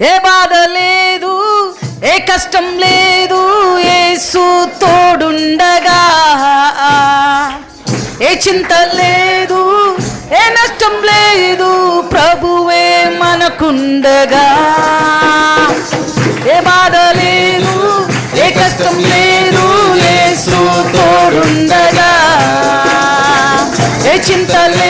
ఏ బాధ లేదు ఏ కష్టం లేదు ఏసు తోడుండగా. ఏ చింత లేదు ఏ నష్టం లేదు ప్రభువే మనకుండగా. ఏ బాధ లేదు ఏ కష్టం లేదు ఏసు తోడుండగా. ఏ చింత లేదు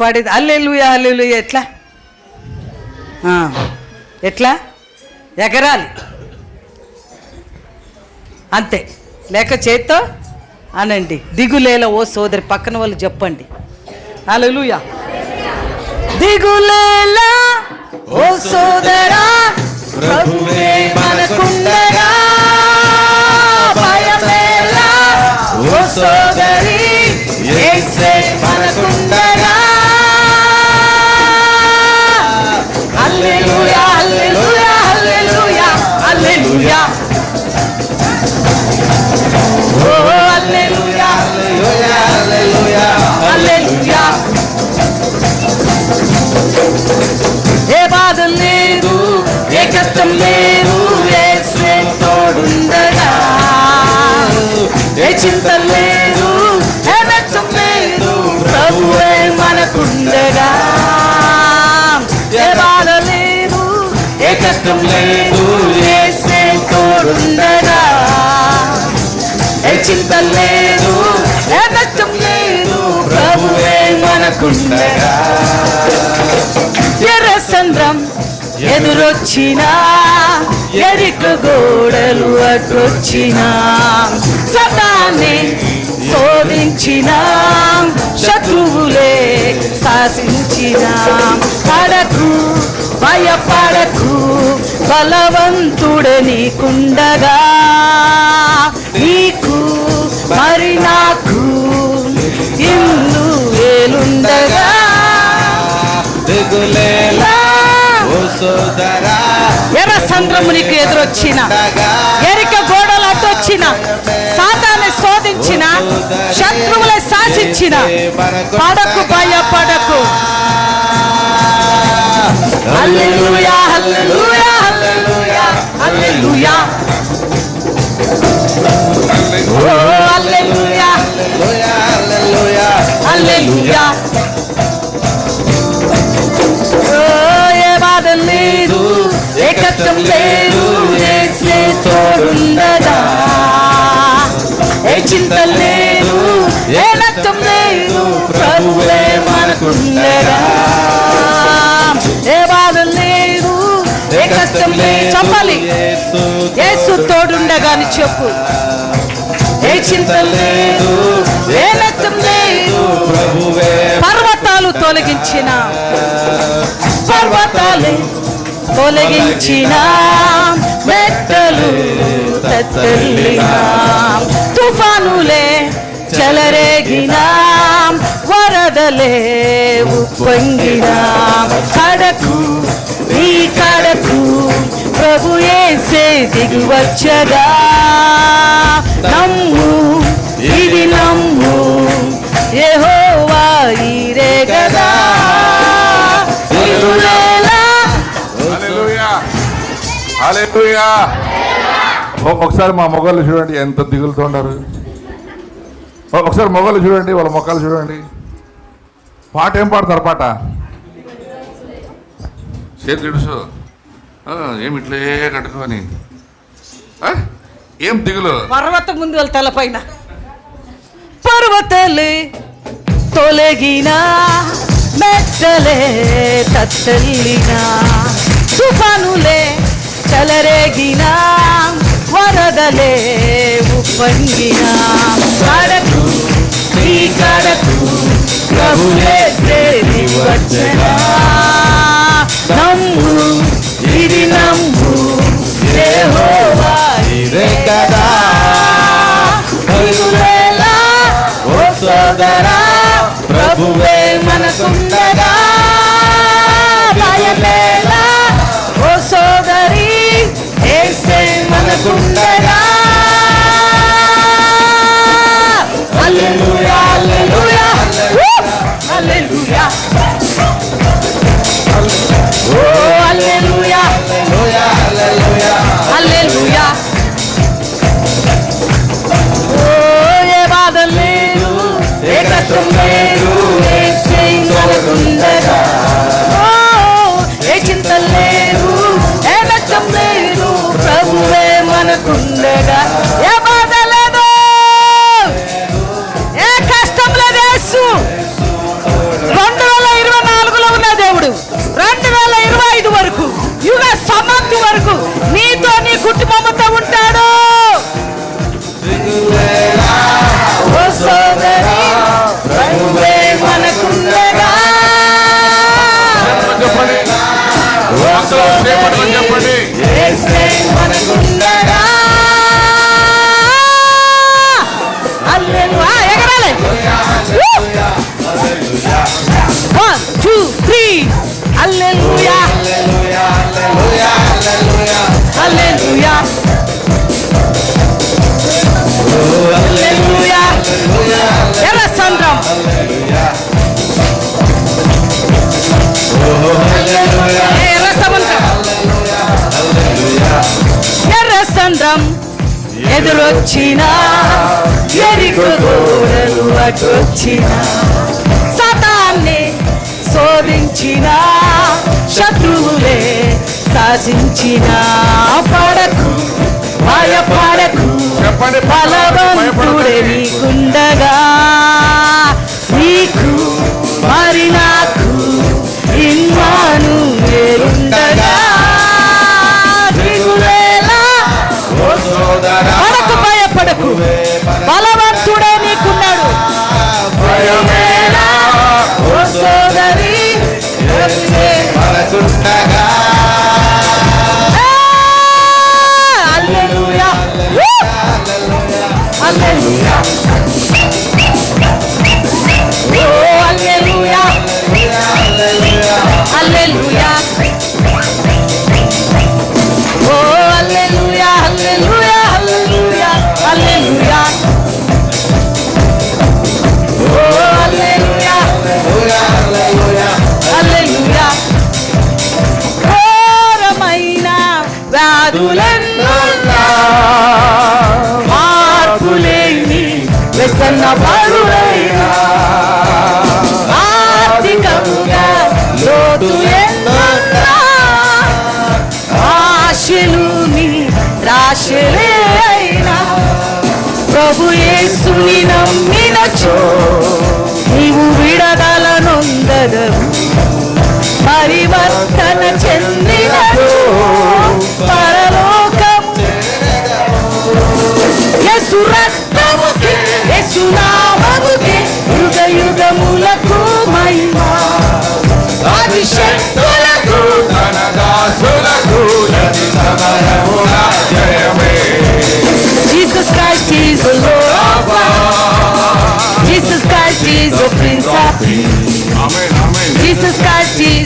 పాడేది? హల్లెలూయా అల్లెలుయ ఎట్లా? ఎట్లా? ఎగరాలి. అంతే. లేక చేత్తో అనండి. దిగులేల ఓ సోదరి పక్కన వాళ్ళు చెప్పండి. అలలుయా దిగులేలా ఓ సోదరా ప్రభువే మనకుండగా. భయమేలా ఓ సోదరి కష్టం లేదు. ఏసే తోడుండగా చింత లేదు ఏ నష్టం లేదు ప్రభువే మనకుండగా. ఎర్ర సంద్రం ఎదురొచ్చినా ఎరిక గోడలు అడ్డొచ్చినా సతాన్ని శోధించిన శత్రువులే శాసించిన పడకు భయపడకు బలవంతుడే నీకుండగా. నీకు మరి నాకు ఇల్లు వేలుండగా ఎర్ర సంద్రము నీకు ఎదురొచ్చిన ఎరిక గోడలు అడ్డొచ్చిన సాతాన్ని శోధించిన శత్రువులే శాసించిన. పడకు భయపడకు. హల్లెలూయా హల్లెలూయా హల్లెలూయా హల్లెలూయా ఓ హల్లెలూయా హల్లెలూయా హల్లెలూయా హల్లెలూయా ఓ ఏ బాధ లేదు ఏ కష్టం లేదు యేసే తోడుండగా ఏ చింత లేదు ఏ నష్టం లేదు ప్రభువే మనకుండగా ఏ కష్టం లేదు చెప్పాలి యేసు తోడుండగా అని చెప్పు. ఏ చింత లేదు ఏ నష్టం లేదు. ప్రభువే పర్వతాలు తొలగించిన పర్వతాలు తొలగించిన మెట్టలు తత్తలిన తుఫానులే చెలరేగిన వరదలే ఉప్పొంగిన. కడకు నీ కడకు ప్రభు ఏసే దిగువచ్చగా నమ్ము ఇది నమ్ము యెహోవా ఈరే గదా ఒకసారి మా మొగలు చూడండి ఎంత దిగులుతో ఉన్నారు. ఒకసారి మొగలు చూడండి వాళ్ళ మొక్కలు చూడండి. పాట ఏం పాడతారు పాట? చేతి ఏమి ఇట్లే కట్టుకొని ఏం దిగులు? పర్వతం ముందు వాళ్ళ తలపైన పర్వతలే తొలగినా మెట్టలే తత్తలినా తుఫానులే చెలరేగిన వరదలే ఉప్పొంగిన. కడకు ఈ కడకు ప్రభులే సేరి వచ్చనా నమ్ము నమ్ము యెహోవా. ఇదే కదా ప్రభువే మనకుండగా ఏ చింత లేదు ఏ లేదు ప్రభువే మనకుండగా. ఎదురొచ్చిన ఎరికు అటొచ్చిన సతాన్ని శోధించిన శత్రువులే సాధించిన. పడకు భయపడకు బలవంతుడే నీకుండగా నీకు మరి భయపడకు బలవంతుడే ప్రభు యేసుని నమ్మినచో నీవు విడదల నొందదవు పరివర్తన చెందినచో పరలోకం. యేసు రక్తముకి యేసు నామముకి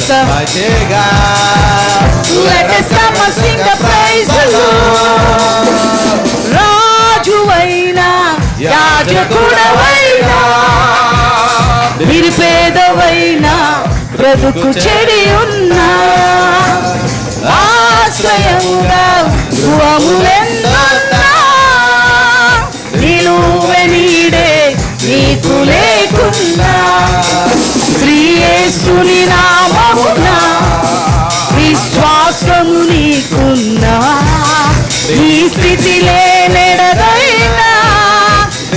some, మంచిగా let us come and sing the praise the Lord. రాజువైనా యాజకుడవైనా నిరుపేదవైనా బ్రతుకు చెడి ఉన్నా ఆశ్రయంగా గృహములెన్నున్నా యేసుని నామమున విశ్వాసము నీకున్నా. నీ స్థితిలే నెడదైనా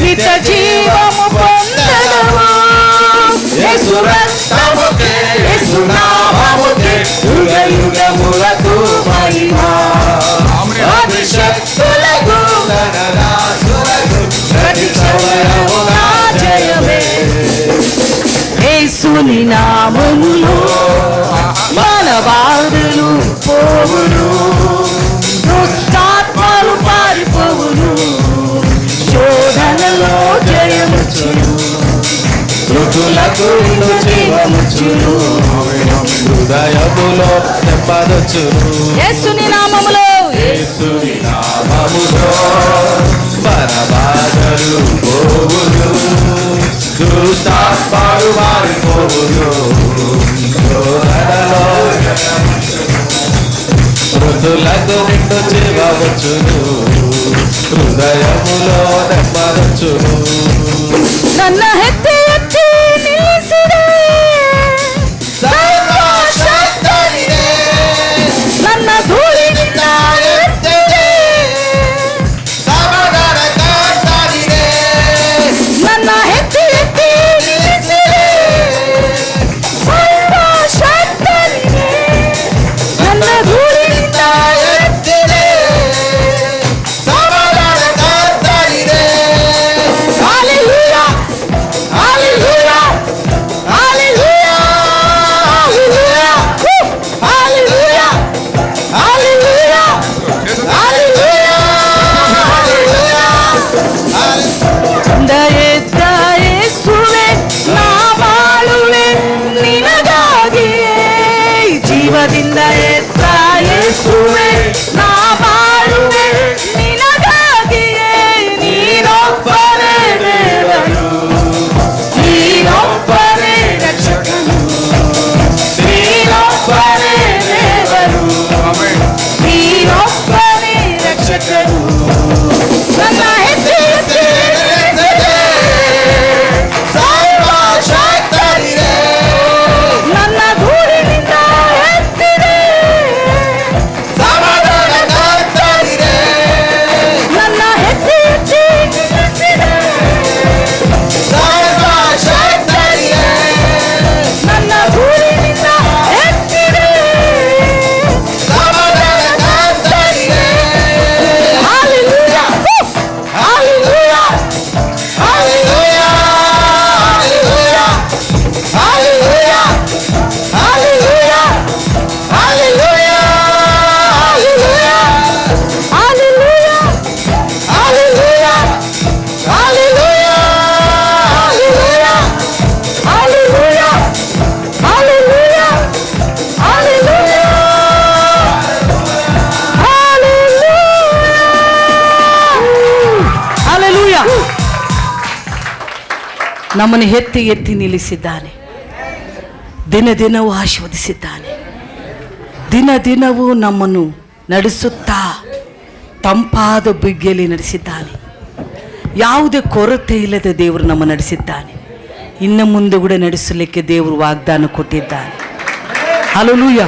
నిత జీవము పొందడమా? యేసు రక్తముకే యేసు నామముకే యుగ యుగములకు ప్రతి నా జయమే. యేసుని ఋతులకు జీవముచ్చును హృదయములో నెమ్మదొచ్చును యేసుని నామములో. యేసుని నామములో మన బాధలు పోవును. దుష్టాత్మాలు మారిపోవును. శోధనలో ఋతులకు నిండు జీవవచ్చును హృదయములో ನಮ್ಮನ್ನು ಎತ್ತಿ ಎತ್ತಿ ನಿಲ್ಲಿಸಿದ್ದಾನೆ. ದಿನ ದಿನವೂ ಆಶೀರ್ವದಿಸಿದ್ದಾನೆ. ದಿನ ದಿನವೂ ನಮ್ಮನ್ನು ನಡೆಸುತ್ತಾ ತಂಪಾದ ಬುಗ್ಗೆಯಲ್ಲಿ ನಡೆಸಿದ್ದಾನೆ. ಯಾವುದೇ ಕೊರತೆ ಇಲ್ಲದೆ ದೇವರು ನಮ್ಮ ನಡೆಸಿದ್ದಾನೆ. ಇನ್ನು ಮುಂದೆ ಕೂಡ ನಡೆಸಲಿಕ್ಕೆ ದೇವರು ವಾಗ್ದಾನ ಕೊಟ್ಟಿದ್ದಾನೆ. ಹಲಲೂಯ